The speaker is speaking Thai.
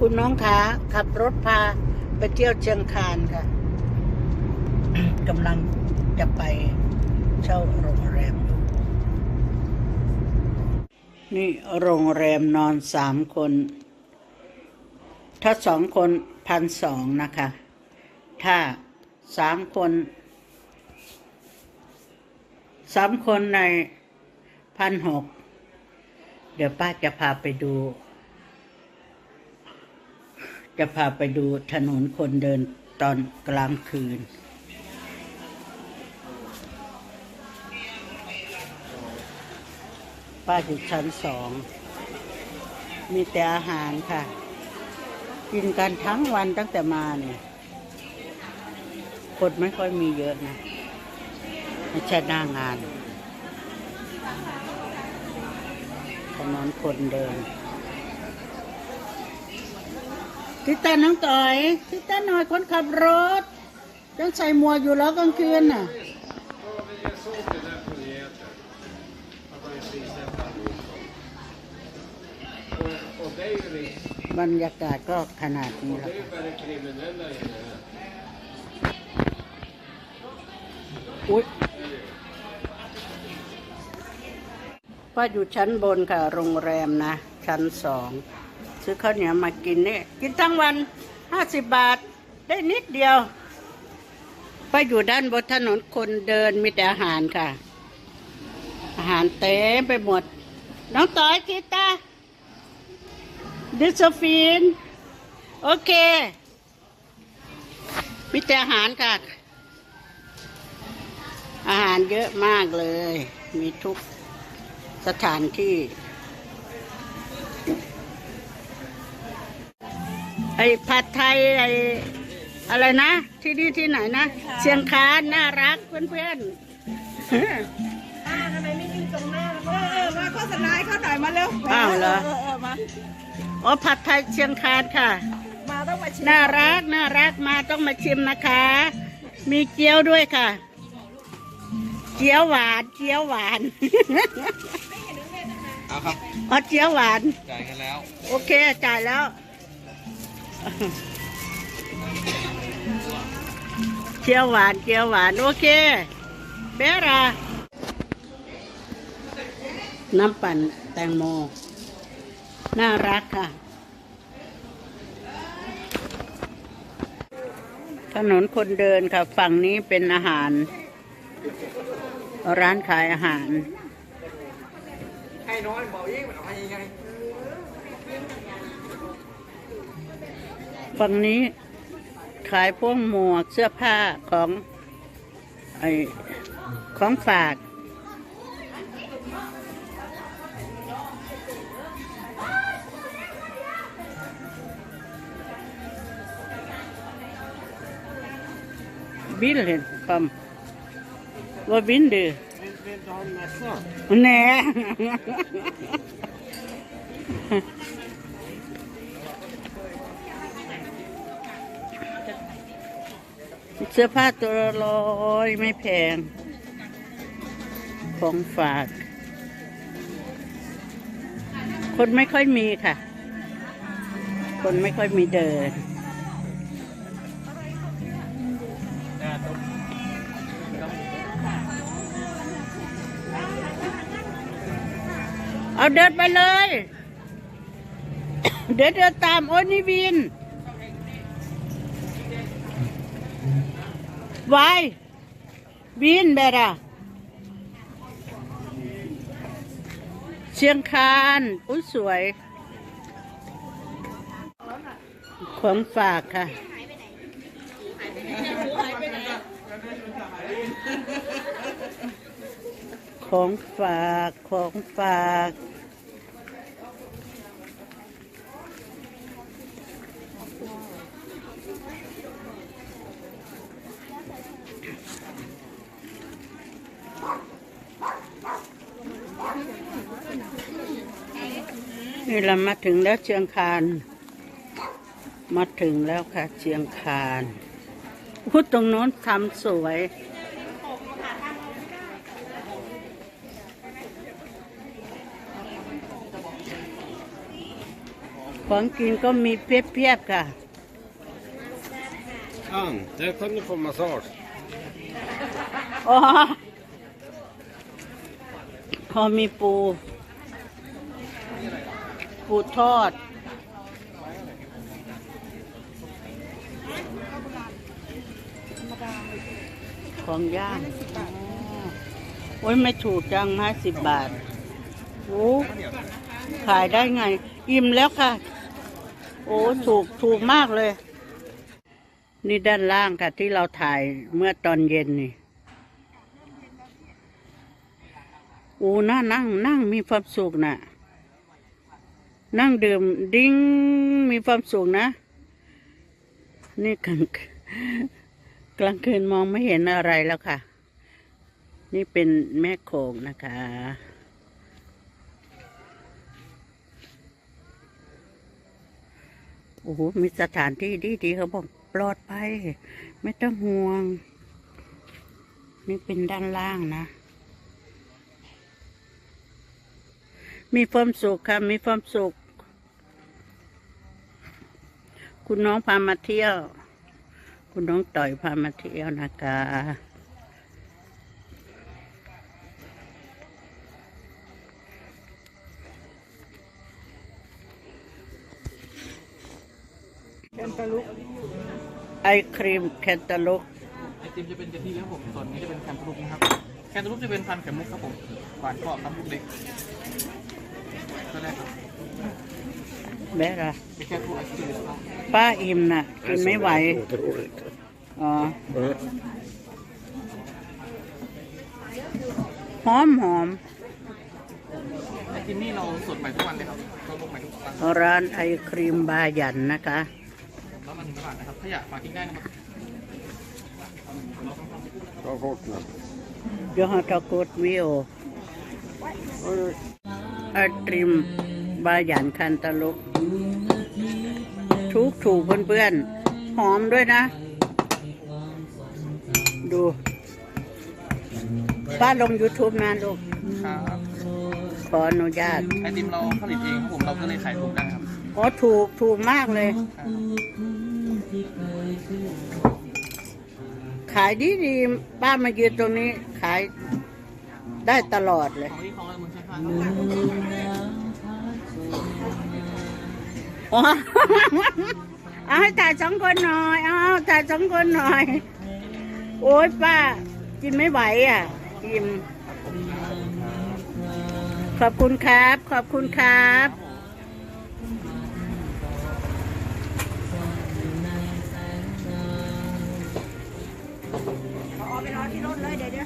คุณน้องคะขับรถพาไปเที่ยวเชียงคานค่ะกำลังจะไปเช่าโรงแรม นี่โรงแรมนอนสามคน ถ้าสองคนพันสองนะคะ ถ้าสามคนสามคนในพันหก เดี๋ยวป้าจะพาไปดู จะพาไปดูถนนคนเดินตอนกลางคืน ป้าอยู่ชั้นสอง มีแต่อาหารค่ะ กินกันทั้งวันตั้งแต่มาเนี่ยคนไม่ค่อยมีเยอะนะไม่ใช่หน้างานถนนคนเดิน ทิตาน้องต่อยทิตาหน่อยคนขับรถยังใส่หมวกอยู่แล้วกลางคืนน่ะบรรยากาศก็ขนาดนี้และ är ju bara kriminella i det här. อุ๊ยป้าอยู่ชั้นบนค่ะ โรงแรมนะ ชั้นสอง ซื้อข้าวเหนียวมากินนี่กินทั้งวันห้าสิบบาทได้นิดเดียวไปอยู่ด้านบนถนนคนเดินมีแต่อาหารค่ะ อาหารเต็มไปหมด น้องต่อยคิตาดิสฟีน โอเค มีแต่อาหารค่ะ อาหารเยอะมากเลย มีทุกสถานที่ ไอ้ผัดไทยไอ้อะไรนะ ที่นี่ที่ไหนนะ เชียงคานน่ารักเพื่อนๆป้าทำไมไม่ยืนตรงหน้าเออเออมาโฆษณาให้เขาหน่อยมาเร็วอ้าวเหรอ เออเออมาอ๋อผัดไทยเชียงคานค่ะ มาต้องมาชิมน่ารักน่ารักมาต้องมาชิมนะคะ มีเกี๊ยวด้วยค่ะ เกี๊ยวหวานเกี๊ยวหวานเอาครับอ๋อเกี๊ยวหวานจ่ายกันแล้ว โอเคจ่ายแล้ว เกี๊ยวหวานเกี๊ยวหวาน โอเคเบราน้ำปั่นแตงโม น่ารักค่ะ ถนนคนเดินค่ะ ฝั่งนี้เป็นอาหาร ร้านขายอาหารให้น้อยบอกยิ่งมันเอาให้ยังไง ฝั่งนี้ขายพวกหมวกเสื้อผ้าของไอของฝาก บิลเห็นปั๊มว่าบินเดือ Vill du ha en mössa? แหน่ เสื้อผ้าตัวละร้อยไม่แพง ของฝาก คนไม่ค่อยมีค่ะ คนไม่ค่อยมีเดินเอาเดินไปเลย เดี๋ยวเดินตามโอนิวิน วายวินเบราเชียงคานอุ้ยสวย ของฝากค่ะ ของฝากของฝาก นี่เรามาถึงแล้วเชียงคาน มาถึงแล้วค่ะ เชียงคานพูดตรงโน้นทำสวยขของกินก็มีเพียบๆค่ะ Ann, där kan du få massage. อ๋อพอมี ปูปูทอด ของย่างโอ้ยไม่ถูกจังห้าสิบบาทโอ้ขายได้ไง อิ่มแล้วค่ะ โอ้ถูกถูกมากเลย นี่ด้านล่างค่ะ ที่เราถ่ายเมื่อตอนเย็นนี่โอ้น่านั่งนั่งมีความสุขน่ะ นั่งดื่มดิ้งมีความสุขนะ นี่กลางกลางคืนมองไม่เห็นอะไรแล้วค่ะ นี่เป็นแม่โขงนะคะ โอ้โห มีสถานที่ดีๆเขาบอกปลอดภัยไม่ต้องห่วง นี่เป็นด้านล่างนะมีความสุขค่ะ มีความสุข คุณน้องพามาเที่ยว คุณน้องต่อยพามาเที่ยวนะคะเดินตะลุกไอครีมแคนตาลูกไอติมจะเป็นกะทิครับผม ส่วนนี้จะเป็นแคนตาลูปนะครับ แคนตาลูปจะเป็นพันธุ์ไข่มุกครับผม หวานกรอบครับลูกเล็กตัวแรกครับแม่ละเป็นแค่ตัวไอศครีมครับป้าอิ่มน่ะกินไม่ไหว Otroligt. อ๋อ Mm. หอมหอมไอติมนี่เราสดใหม่ทุกวันเลยครับเราลงใหม่ทุกวันร้านไอครีมบายันนะคะแล้วมันถึงตลาดนะครับถ้าอยากฝากทิ้งได้นะครับ Ta kort nu. ยอดตะกดวิโอ Oj, oj. ไอครีมบายันคันตาลุก ทุกถูกเพื่อนๆ หอมด้วยนะ ดู ป้าลง YouTube นะลูก ครับขออนุญาตไอติมเราผลิตเองครับผมเราก็เลยขายถูกได้ครับอ๋อถูกถูกมากเลย ครับขายดีดีๆป้ามายืนตรงนี้ ขายได้ตลอดเลย ของที่ของเรามึงใช้ผ้าอ๋อ เอาให้ถ่ายสองคนหน่อย เอาถ่ายสองคนหน่อย โอ๊ยป้า กินไม่ไหวอะ กิน ขอบคุณครับ ขอบคุณครับเอาไปรอที่รถเลยเดี๋ยวเดี๋